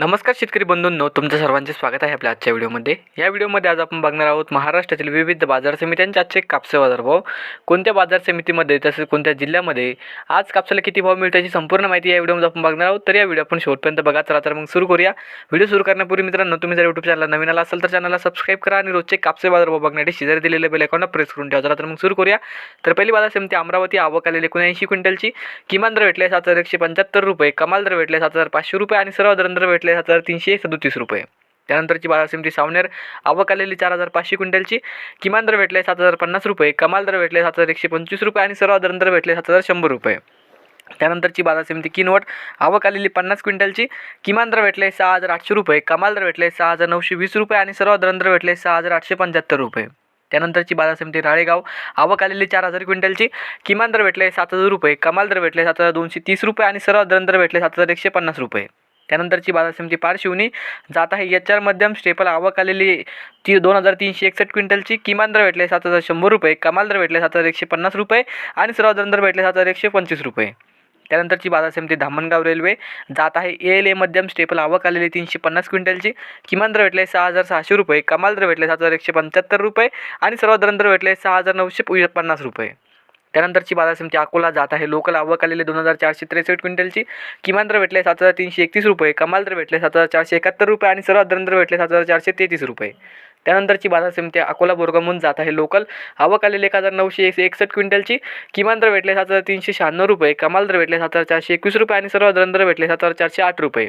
नमस्कार शेतकरी बंधूंनो तुमचं सर्वांचे स्वागत आहे आपल्या आजच्या व्हिडिओमध्ये. या व्हिडिओमध्ये आज आपण बघणार आहोत महाराष्ट्रातील विविध बाजार समित्यांचे आजचे कापसे बाजार भाव कोणत्या बाजार समितीमध्ये तसेच कोणत्या जिल्ह्यामध्ये आज कापसाला किती भाव मिळतो याची संपूर्ण माहिती या व्हिडिओमध्ये आपण बघणार आहोत. तर या व्हिडिओ आपण शेवटपर्यंत बघा चला तर मग सुरू करूया. व्हिडिओ सुरू करण्यापूर्वी मित्रांनो तुम्ही जर यूट्यूब चॅनलला नवीन आला असाल तर चॅनलला सबस्क्राईब करा आणि रोजचे कापसे बाजार भाव बघण्यासाठी शेजारी दिलेले बेल अकाउंटला प्रेस करून ठेवा. चला तर मग सुरू करूया. तर पहिली बाजार समिती अमरावती आवक आलेली एकोणऐंशी क्विंटलची. किमान दर भेटले सात हजार एकशे पंच्याहत्तर रुपये कमाल दर भेटले सात हजार पाचशे रुपये आणि सर्व दर भेटले सात हजार तीनशे सदोतीस रुपये. त्यानंतरची बाजार समिती सावनेर आवक आलेली चार हजार पाचशे क्विंटलची. किमान दर भेटले सात हजार पन्नास रुपये कमाल दर भेटले सात हजार एकशे पंचवीस रुपये आणि सर्व दर भेटले सात हजार शंभर रुपये. त्यानंतरची बाजार समिती किनवट आवक आलेली पन्नास क्विंटलची. किमान दर भेटले सहा हजार आठशे रुपये कमाल दर भेटले सहा हजार नऊशे वीस रुपये आणि सर्व दर भेटले सहा हजार आठशे पंच्याहत्तर रुपये. त्यानंतरची बाजार समिती राळेगाव आवक आलेली चार हजार क्विंटलची. किमान दर भेटले सात हजार रुपये कमाल दर भेटले सात हजार दोनशे तीस रुपये आणि सर्व दर दर भेटले सात हजार एकशे पन्नास रुपये. त्यानंतरची बाजार समिती पारशिवनी जात आहे. एच आर मध्यम स्टेपल आवक आलेली ती दोन हजार तीनशे एकसष्ट क्विंटलची. किमान दर भेटले सात हजार शंभर रुपये. कमाल दर भेटले सात हजार एकशे पन्नास रुपये. आणि सर्व दर भेटले सात हजार एकशे पंचवीस रुपये. त्यानंतरची बाजार समिती धामणगाव रेल्वे जात आहे. ए एल ए मध्यम स्टेपल आवक आलेली तीनशे पन्नास क्विंटलची. किमान दर भेटले सहा हजार सहाशे रुपये. कमाल दर भेटले सात हजार एकशे पंच्याहत्तर रुपये. आणि सर्व दर भेटले सहा हजार नऊशे पन्नास रुपये. त्यानंतरची बाजार समिती अकोला जात आहे. लोकल आवक आलेले दोन हजार चारशे त्रेसष्ट क्विंटलची. किमान दर भेटले सात हजार तीनशे एकतीस रुपये. कमाल दर भेटले सात हजार चारशे एकाहत्तर रुपये आणि सर्वात दर दर भेटले सात हजार चारशे तेहतीस रुपये. त्यानंतरची बाजार समिती अकोला बोरगामहून जात आहे. लोकल आवक आलेले एक हजार नऊशे एकशे एकसष्ट क्विंटलची. किमान दर भेटले सात हजार तीनशे शहाण्णव रुपये. कमाल दर भेटले सात हजार चारशे एकवीस रुपये आणि सर्व दर भेटले सात हजार चारशे आठ रुपये.